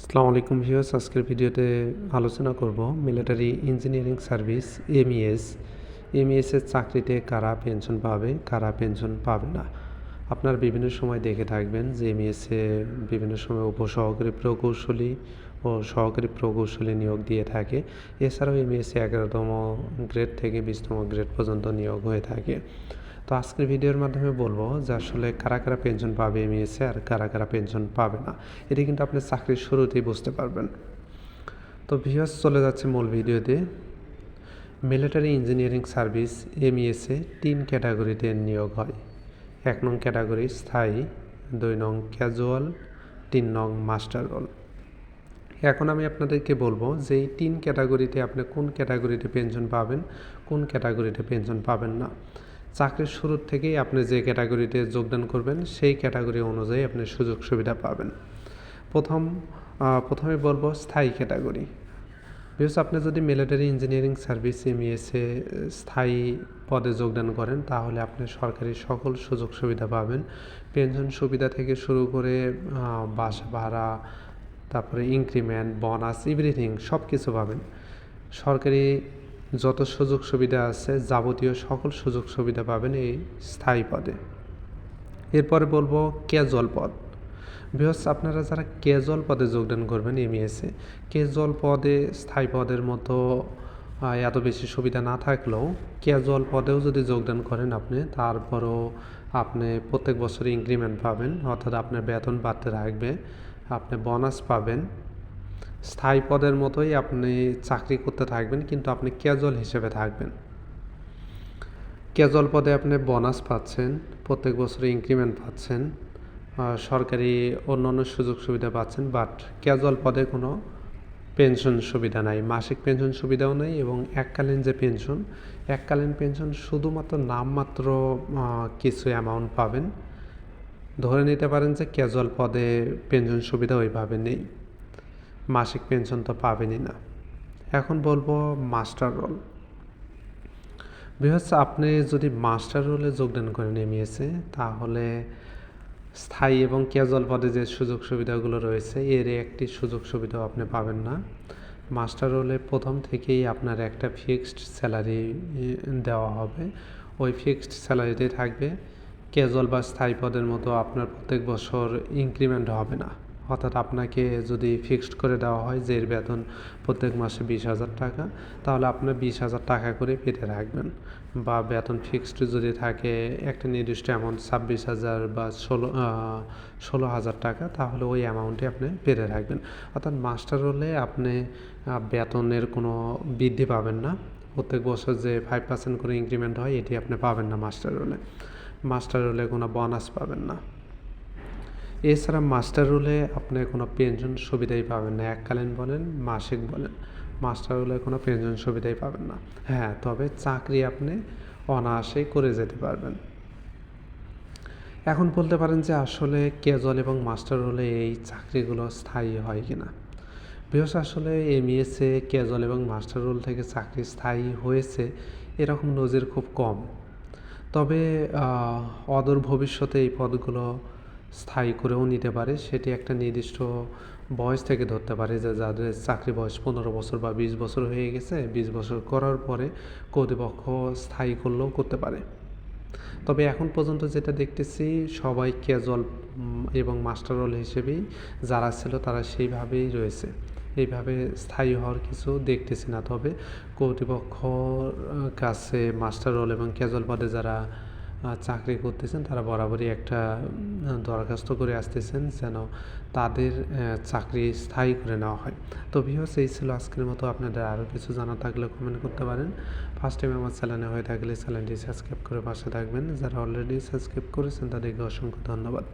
আসসালামু আলাইকুম ভিউয়ার্স, আজকের ভিডিওতে আলোচনা করব মিলিটারি ইঞ্জিনিয়ারিং সার্ভিস, এমইএস। এমইএসের চাকরিতে কারা পেনশন পাবে, কারা পেনশন পাবে না? আপনার বিভিন্ন সময় দেখে থাকবেন যে এমইএসে বিভিন্ন সময় উপসহকারী প্রকৌশলী ও সহকারী প্রকৌশলী নিয়োগ দিয়ে থাকে। এছাড়াও এমইএসে এগারোতম গ্রেড থেকে বিশতম গ্রেড পর্যন্ত নিয়োগ হয়ে থাকে। তো আজকের ভিডিওর মাধ্যমে বলব যে আসলে কারা কারা পেনশন পাবে এমইএসে আর কারা কারা পেনশন পাবে না। এটি কিন্তু আপনি চাকরির শুরুতেই বুঝতে পারবেন। তো ভিউয়ার্স চলে যাচ্ছে মূল ভিডিওতে। মিলিটারি ইঞ্জিনিয়ারিং সার্ভিস এমইএসে তিন ক্যাটাগরিতে নিয়োগ হয়। এক নং ক্যাটাগরি স্থায়ী, দুই নং ক্যাজুয়াল তিন নং মাস্টার রোল এখন আমি আপনাদেরকে বলব যে এই তিন ক্যাটাগরিতে আপনি কোন ক্যাটাগরিতে পেনশন পাবেন, কোন ক্যাটাগরিতে পেনশন পাবেন না। চাকরির শুরুর থেকেই আপনি যে ক্যাটাগরিতে যোগদান করবেন, সেই ক্যাটাগরি অনুযায়ী আপনি সুযোগ সুবিধা পাবেন। প্রথম প্রথমে বলব স্থায়ী ক্যাটাগরি। বিকজ আপনি যদি মিলিটারি ইঞ্জিনিয়ারিং সার্ভিস, এমইএসে স্থায়ী পদে যোগদান করেন, তাহলে আপনি সরকারি সকল সুযোগ সুবিধা পাবেন। পেনশন সুবিধা থেকে শুরু করে বাসা ভাড়া, তারপরে ইনক্রিমেন্ট, বোনাস, এভরিথিং সব কিছু পাবেন। সরকারি যত সুযোগ সুবিধা আছে যাবতীয় সকল সুযোগ সুবিধা পাবেন এই স্থায়ী পদে। এরপরে বলব ক্যাজুয়াল পদ। বৃহস্প আপনারা যারা ক্যাজুয়াল পদে যোগদান করবেন এমইএসে ক্যাজুয়াল পদে, স্থায়ী পদের মতো এত বেশি সুবিধা না থাকলেও ক্যাজুয়াল পদেও যদি যোগদান করেন আপনি, তারপরও আপনি প্রত্যেক বছর ইনক্রিমেন্ট পাবেন, অর্থাৎ আপনার বেতন বাড়তে রাখবে আপনি বোনাস পাবেন স্থায়ী পদের মতোই আপনি চাকরি করতে থাকবেন, কিন্তু আপনি ক্যাজুয়াল হিসেবে থাকবেন। ক্যাজুয়াল পদে আপনি বোনাস পাচ্ছেন, প্রত্যেক বছরে ইনক্রিমেন্ট পাচ্ছেন সরকারি অন্যান্য সুযোগ সুবিধা পাচ্ছেন বাট ক্যাজুয়াল পদে কোনো পেনশন সুবিধা নাই। মাসিক পেনশন সুবিধাও নেই এবং এককালীন যে পেনশন এককালীন পেনশন শুধুমাত্র নামমাত্র কিছু অ্যামাউন্ট পাবেন। ধরে নিতে পারেন যে ক্যাজুয়াল পদে পেনশন সুবিধা ওইভাবে নেই। মাসিক পেনশন তো পাবেনই না। এখন বলব মাস্টার রোল। বৃহৎ আপনি যদি মাস্টার রোলে যোগদান করে এমইএসে তাহলে স্থায়ী এবং ক্যাজুয়াল পদে যে সুযোগ সুবিধাগুলো রয়েছে, এর একটি সুযোগ সুবিধাও আপনি পাবেন না। মাস্টার রোলে প্রথম থেকেই আপনার একটা ফিক্সড স্যালারি দেওয়া হবে। ওই ফিক্সড স্যালারিতে থাকবে। ক্যাজুয়াল বা স্থায়ী পদের মতো আপনার প্রত্যেক বছর ইনক্রিমেন্ট হবে না। অর্থাৎ আপনাকে যদি ফিক্সড করে দেওয়া হয় যে এর বেতন প্রত্যেক মাসে বিশ হাজার টাকা, তাহলে আপনার বিশ হাজার টাকা করে পেতে রাখবেন। বা বেতন ফিক্সড যদি থাকে একটা নির্দিষ্ট অ্যামাউন্ট ছাব্বিশ হাজার বা ষোলো ষোলো হাজার টাকা, তাহলে ওই অ্যামাউন্টে আপনি পেতে রাখবেন। অর্থাৎ মাস্টার হলে আপনি বেতনের কোনো বৃদ্ধি পাবেন না। প্রত্যেক বছর যে ফাইভ পার্সেন্ট করে ইনক্রিমেন্ট হয়, এটি আপনি পাবেন না মাস্টার রোলে মাস্টার রোলে কোনো বোনাস পাবেন না। এছাড়া মাস্টার রুলে আপনি কোনো পেনশন সুবিধাই পাবেন না। এককালীন বলেন, মাসিক বলেন, মাস্টার রুলে কোনো পেনশন সুবিধাই পাবেন না। হ্যাঁ তবে চাকরি আপনি অনায়াসেই করে যেতে পারবেন। এখন বলতে পারেন যে আসলে ক্যাজুয়াল এবং মাস্টার রোলে এই চাকরিগুলো স্থায়ী হয় কি না বিশেষ আসলে এমইএসে ক্যাজুয়াল এবং মাস্টার রোল থেকে চাকরি স্থায়ী হয়েছে এরকম নজির খুব কম। তবে অদূর ভবিষ্যতে এই পদগুলো স্থায়ী করেও নিতে পারে, সেটি একটা নির্দিষ্ট বয়স থেকে ধরতে পারে যে যাদের চাকরি বয়স পনেরো বছর বা বিশ বছর হয়ে গেছে, বিশ বছর করার পরে কর্তৃপক্ষ স্থায়ী করলেও করতে পারে। তবে এখন পর্যন্ত যেটা দেখতেছি সবাই ক্যাজুয়াল এবং মাস্টার রোল হিসেবেই যারা ছিল তারা সেইভাবেই রয়েছে। এইভাবে স্থায়ী হওয়ার কিছু দেখতেছি না। তবে কর্তৃপক্ষ কাছে মাস্টার রোল এবং ক্যাজুয়াল পদে যারা চাকরি করতেছেন, তারা বরাবরই একটা দরখাস্ত করে আসতেছেন যেন তাদের চাকরি স্থায়ী করে নেওয়া হয়। তো ভিউস এই ছিল আজকের মতো। আপনাদের আরও কিছু জানা থাকলে কমেন্ট করতে পারেন। ফার্স্ট টাইম আমার চ্যানেলে হয়ে থাকলে চ্যানেলটি সাবস্ক্রাইব করে পাশে থাকবেন। যারা অলরেডি সাবস্ক্রাইব করেছেন, তাদেরকে অসংখ্য ধন্যবাদ।